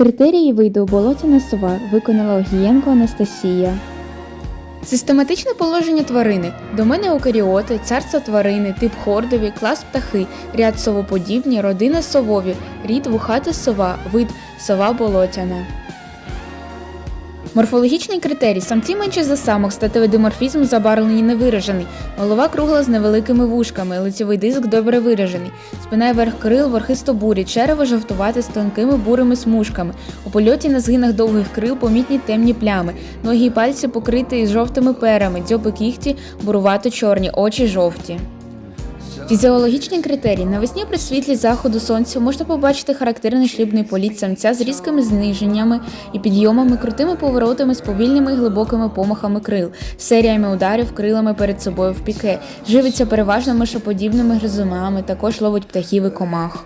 Критерії виду болотяна сова виконала Огієнко Анастасія. Систематичне положення тварини. Домени укаріоти, царство тварини, тип хордові, клас птахи, ряд совоподібні, родина совові, рід вухата сова, вид сова болотяна. Морфологічний критерій. Самці менше за самок, статевий диморфізм забарвлений невиражений. Голова кругла з невеликими вушками, лицьовий диск добре виражений. Спина і верх крил верхисто бурі, черево жовтувате з тонкими бурими смужками. У польоті на згинах довгих крил помітні темні плями. Ноги і пальці покриті жовтими перами, дзьоби кігті бурувато чорні, очі жовті. Фізіологічні критерії. Навесні при світлі заходу сонця можна побачити характерний шлюбний політ самця з різкими зниженнями і підйомами, крутими поворотами з повільними і глибокими помахами крил, серіями ударів крилами перед собою в піке, живиться переважно мишоподібними гризунами, також ловить птахів і комах.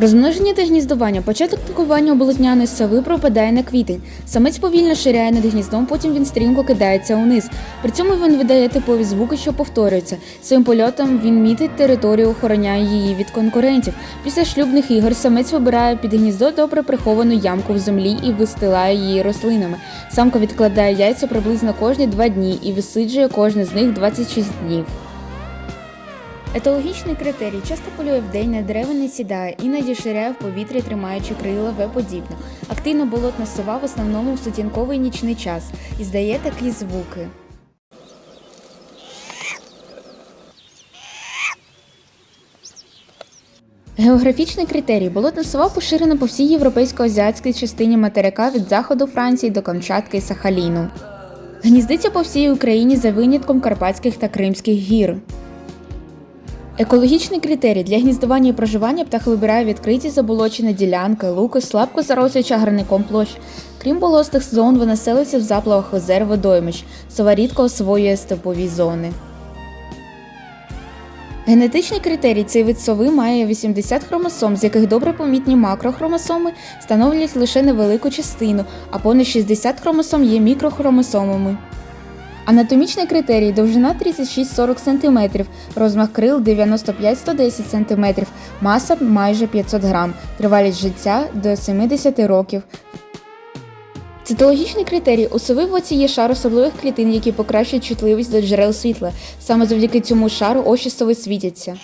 Розмноження та гніздування. Початок пікування оболотняної сови пропадає на квітень. Самець повільно ширяє над гніздом, потім він стрімко кидається униз. При цьому він видає типові звуки, що повторюються. Своїм польотом він мітить територію, охороняє її від конкурентів. Після шлюбних ігор самець вибирає під гніздо добре приховану ямку в землі і вистилає її рослинами. Самка відкладає яйця приблизно кожні два дні і висиджує кожне з них 26 днів. Етологічний критерій часто полює вдень, на дерева не сідає, іноді ширяє в повітрі, тримаючи крила В подібно. Активно болотна сова в основному в сутінковий нічний час і здає такі звуки. Географічний критерій болотна сова поширена по всій європейсько-азіатській частині материка від заходу Франції до Камчатки і Сахаліну. Гніздиться по всій Україні за винятком Карпатських та Кримських гір. Екологічний критерій для гніздування і проживання птах вибирає відкриті заболочені ділянки, луки, слабко зарослі чагарником площ. Крім болотних зон, вона селиться в заплавах озер водоймищ. Сова рідко освоює степові зони. Генетичний критерій цей вид сови має 80 хромосом, з яких добре помітні макрохромосоми становлять лише невелику частину, а понад 60 хромосом є мікрохромосомами. Анатомічний критерій довжина 36-40 см, розмах крил 95-110 см, маса майже 500 грам, тривалість життя до 70 років. Цитологічний критерій у сови в оці є шар особливих клітин, які покращують чутливість до джерел світла. Саме завдяки цьому шару очі сови світяться.